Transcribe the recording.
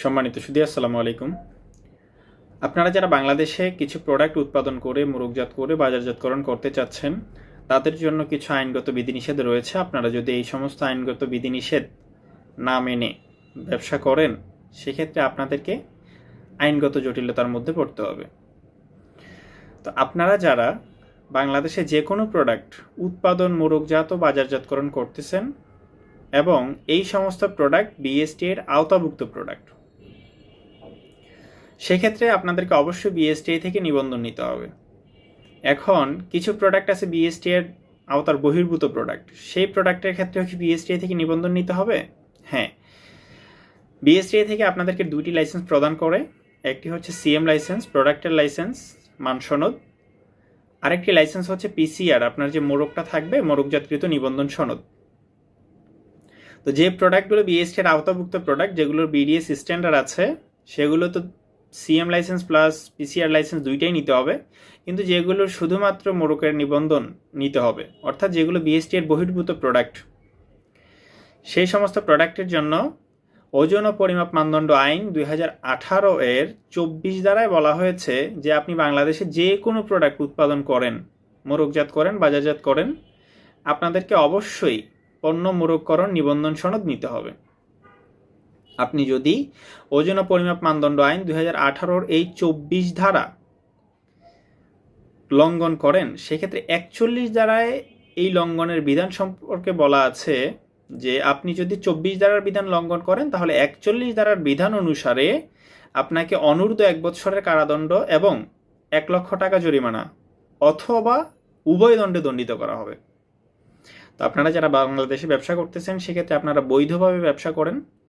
সম্মানিত সুদী আসসালামু আলাইকুম। আপনারা যারা বাংলাদেশে কিছু প্রোডাক্ট উৎপাদন করে মোরকজাত করে, বাজারজাতকরণ করতে চাচ্ছেন, তাদের জন্য কিছু আইনগত বিধিনিষেধ রয়েছে। আপনারা যদি এই সমস্ত আইনগত বিধিনিষেধ না মেনে ব্যবসা করেন, সেক্ষেত্রে আপনাদেরকে আইনগত জটিলতার মধ্যে পড়তে হবে। তো আপনারা যারা বাংলাদেশে যে কোনো প্রোডাক্ট উৎপাদন মোরকজাত ও বাজারজাতকরণ করতেছেন এবং এই সমস্ত প্রোডাক্ট বিএসটি এর আওতাভুক্ত প্রোডাক্ট সেক্ষেত্রে আপনাদেরকে অবশ্যই বিএসটিআই থেকে নিবন্ধন নিতে হবে। এখন কিছু প্রোডাক্ট আছে বিএসটি এর আওতার বহির্ভূত প্রোডাক্ট সেই প্রোডাক্টের ক্ষেত্রে কি বিএসটিআই থেকে নিবন্ধন নিতে হবে? হ্যাঁ। বিএসটিআই থেকে আপনাদেরকে দুটি লাইসেন্স প্রদান করে। একটি হচ্ছে সিএম লাইসেন্স প্রোডাক্টের লাইসেন্স মানসনদ। আরেকটি লাইসেন্স হচ্ছে পিসিআর আপনার যে মোরগটা থাকবে, মোরগজাতকৃত নিবন্ধন সনদ। তো যে প্রোডাক্টগুলো বিএসটিআর আওতাভুক্ত প্রোডাক্ট যেগুলোর বিডিএস স্ট্যান্ডার্ড আছে, সেগুলো তো CM licence plus PCR licence দুইটাই নিতে হবে, কিন্তু যেগুলোর শুধুমাত্র মোরকের নিবন্ধন নিতে হবে, অর্থাৎ যেগুলো বিএসটি এর বহির্ভূত প্রোডাক্ট সেই সমস্ত প্রোডাক্টের জন্য ওজন ও পরিমাপ মানদণ্ড আইন দুই আঠারো এর চব্বিশ দ্বারায় বলা হয়েছে যে আপনি বাংলাদেশে যে কোনো প্রোডাক্ট উৎপাদন করেন মোরকজাত করেন, বাজারজাত করেন, আপনাদেরকে অবশ্যই পণ্য মোরককরণ নিবন্ধন সনদ নিতে হবে। আপনি যদি ওজন ও পরিমাপ মানদণ্ড আইন দুই হাজার আঠারোর এই চব্বিশ ধারা লঙ্ঘন করেন, সেক্ষেত্রে একচল্লিশ ধারায় এই লঙ্ঘনের বিধান সম্পর্কে বলা আছে যে আপনি যদি চব্বিশ ধারার বিধান লঙ্ঘন করেন, তাহলে একচল্লিশ ধারার বিধান অনুসারে আপনাকে অনূর্ধ্ব এক বৎসরের কারাদণ্ড এবং এক লক্ষ টাকা জরিমানা অথবা উভয় দণ্ডে দণ্ডিত করা হবে। তো আপনারা যারা বাংলাদেশে ব্যবসা করতেছেন, সেক্ষেত্রে আপনারা বৈধভাবে ব্যবসা করেন।